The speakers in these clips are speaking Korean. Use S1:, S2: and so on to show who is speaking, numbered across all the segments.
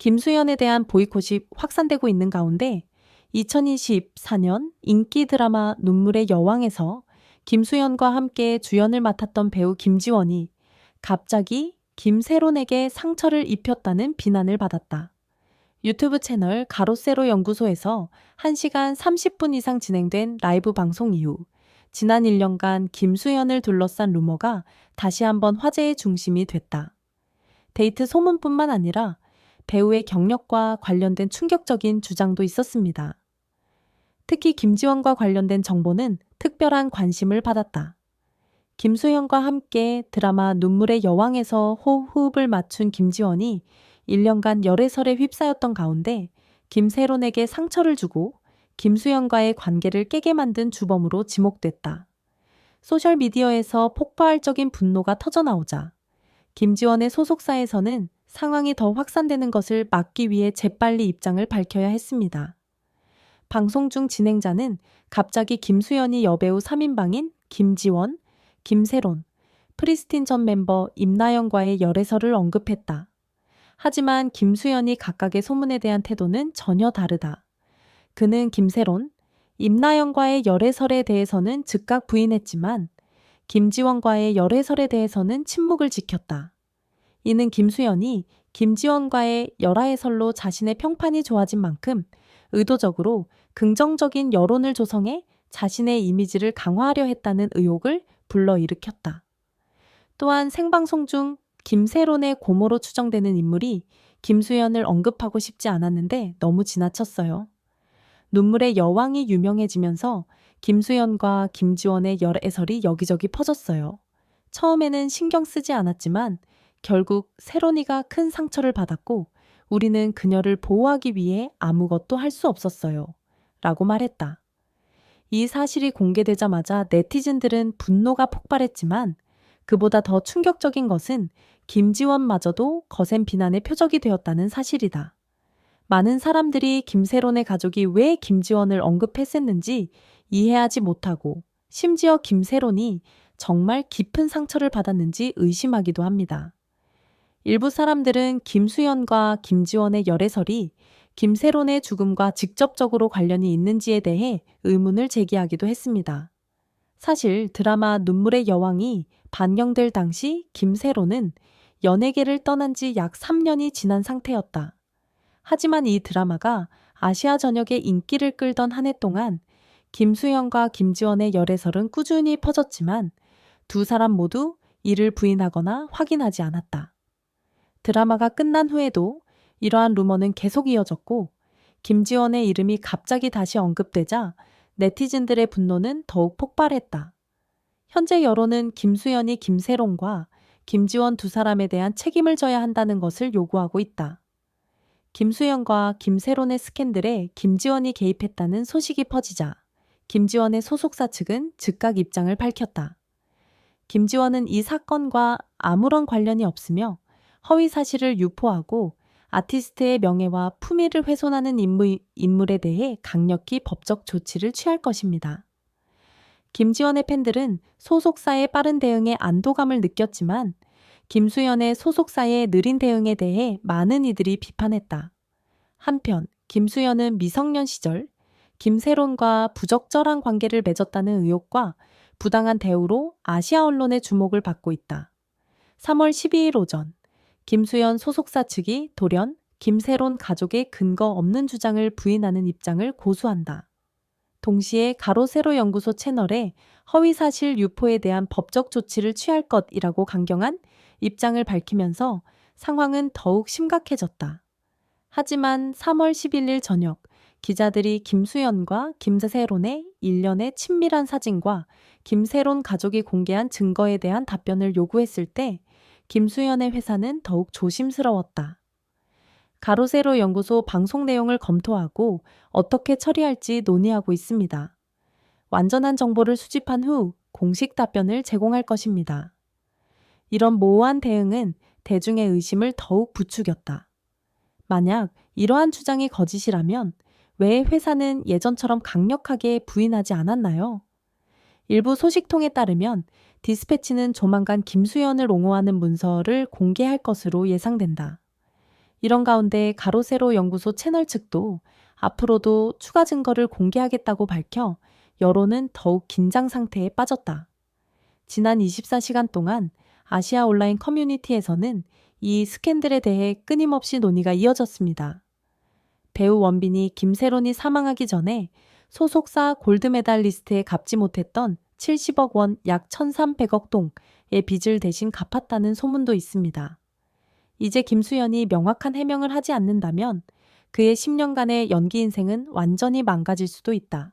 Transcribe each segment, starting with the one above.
S1: 김수현에 대한 보이콧이 확산되고 있는 가운데 2024년 인기 드라마 눈물의 여왕에서 김수현과 함께 주연을 맡았던 배우 김지원이 갑자기 김세론에게 상처를 입혔다는 비난을 받았다. 유튜브 채널 가로세로 연구소에서 1시간 30분 이상 진행된 라이브 방송 이후 지난 1년간 김수현을 둘러싼 루머가 다시 한번 화제의 중심이 됐다. 데이트 소문뿐만 아니라 배우의 경력과 관련된 충격적인 주장도 있었습니다. 특히 김지원과 관련된 정보는 특별한 관심을 받았다. 김수현과 함께 드라마 눈물의 여왕에서 호흡을 맞춘 김지원이 1년간 열애설에 휩싸였던 가운데 김세론에게 상처를 주고 김수현과의 관계를 깨게 만든 주범으로 지목됐다. 소셜미디어에서 폭발적인 분노가 터져나오자 김지원의 소속사에서는 상황이 더 확산되는 것을 막기 위해 재빨리 입장을 밝혀야 했습니다. 방송 중 진행자는 갑자기 김수현이 여배우 3인방인 김지원, 김세론, 프리스틴 전 멤버 임나영과의 열애설을 언급했다. 하지만 김수현이 각각의 소문에 대한 태도는 전혀 다르다. 그는 김세론, 임나영과의 열애설에 대해서는 즉각 부인했지만 김지원과의 열애설에 대해서는 침묵을 지켰다. 이는 김수현이 김지원과의 열화해설로 자신의 평판이 좋아진 만큼 의도적으로 긍정적인 여론을 조성해 자신의 이미지를 강화하려 했다는 의혹을 불러일으켰다. 또한 생방송 중 김세론의 고모로 추정되는 인물이 김수현을 언급하고 싶지 않았는데 너무 지나쳤어요. 눈물의 여왕이 유명해지면서 김수현과 김지원의 열애설이 여기저기 퍼졌어요. 처음에는 신경 쓰지 않았지만 결국 세론이가 큰 상처를 받았고 우리는 그녀를 보호하기 위해 아무것도 할 수 없었어요. 라고 말했다. 이 사실이 공개되자마자 네티즌들은 분노가 폭발했지만 그보다 더 충격적인 것은 김지원마저도 거센 비난의 표적이 되었다는 사실이다. 많은 사람들이 김세론의 가족이 왜 김지원을 언급했었는지 이해하지 못하고 심지어 김세론이 정말 깊은 상처를 받았는지 의심하기도 합니다. 일부 사람들은 김수현과 김지원의 열애설이 김세론의 죽음과 직접적으로 관련이 있는지에 대해 의문을 제기하기도 했습니다. 사실 드라마 눈물의 여왕이 반영될 당시 김세론은 연예계를 떠난 지 약 3년이 지난 상태였다. 하지만 이 드라마가 아시아 전역의 인기를 끌던 한 해 동안 김수현과 김지원의 열애설은 꾸준히 퍼졌지만 두 사람 모두 이를 부인하거나 확인하지 않았다. 드라마가 끝난 후에도 이러한 루머는 계속 이어졌고 김지원의 이름이 갑자기 다시 언급되자 네티즌들의 분노는 더욱 폭발했다. 현재 여론은 김수현이 김세롱과 김지원 두 사람에 대한 책임을 져야 한다는 것을 요구하고 있다. 김수현과 김세론의 스캔들에 김지원이 개입했다는 소식이 퍼지자 김지원의 소속사 측은 즉각 입장을 밝혔다. 김지원은 이 사건과 아무런 관련이 없으며 허위 사실을 유포하고 아티스트의 명예와 품위를 훼손하는 인물, 인물에 대해 강력히 법적 조치를 취할 것입니다. 김지원의 팬들은 소속사의 빠른 대응에 안도감을 느꼈지만 김수현의 소속사의 느린 대응에 대해 많은 이들이 비판했다. 한편 김수현은 미성년 시절 김세론과 부적절한 관계를 맺었다는 의혹과 부당한 대우로 아시아 언론의 주목을 받고 있다. 3월 12일 오전 김수현 소속사 측이 돌연 김세론 가족의 근거 없는 주장을 부인하는 입장을 고수한다. 동시에 가로세로 연구소 채널에 허위사실 유포에 대한 법적 조치를 취할 것이라고 강경한 입장을 밝히면서 상황은 더욱 심각해졌다. 하지만 3월 11일 저녁 기자들이 김수현과 김세론의 일련의 친밀한 사진과 김세론 가족이 공개한 증거에 대한 답변을 요구했을 때 김수현의 회사는 더욱 조심스러웠다. 가로세로 연구소 방송 내용을 검토하고 어떻게 처리할지 논의하고 있습니다. 완전한 정보를 수집한 후 공식 답변을 제공할 것입니다. 이런 모호한 대응은 대중의 의심을 더욱 부추겼다. 만약 이러한 주장이 거짓이라면 왜 회사는 예전처럼 강력하게 부인하지 않았나요? 일부 소식통에 따르면 디스패치는 조만간 김수현을 옹호하는 문서를 공개할 것으로 예상된다. 이런 가운데 가로세로 연구소 채널 측도 앞으로도 추가 증거를 공개하겠다고 밝혀 여론은 더욱 긴장 상태에 빠졌다. 지난 24시간 동안 아시아 온라인 커뮤니티에서는 이 스캔들에 대해 끊임없이 논의가 이어졌습니다. 배우 원빈이 김세론이 사망하기 전에 소속사 골드메달 리스트에 갚지 못했던 70억 원 약 1,300억 동의 빚을 대신 갚았다는 소문도 있습니다. 이제 김수현이 명확한 해명을 하지 않는다면 그의 10년간의 연기 인생은 완전히 망가질 수도 있다.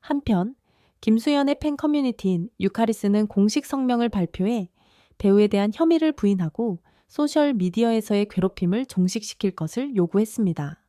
S1: 한편 김수현의 팬 커뮤니티인 유카리스는 공식 성명을 발표해 배우에 대한 혐의를 부인하고 소셜 미디어에서의 괴롭힘을 종식시킬 것을 요구했습니다.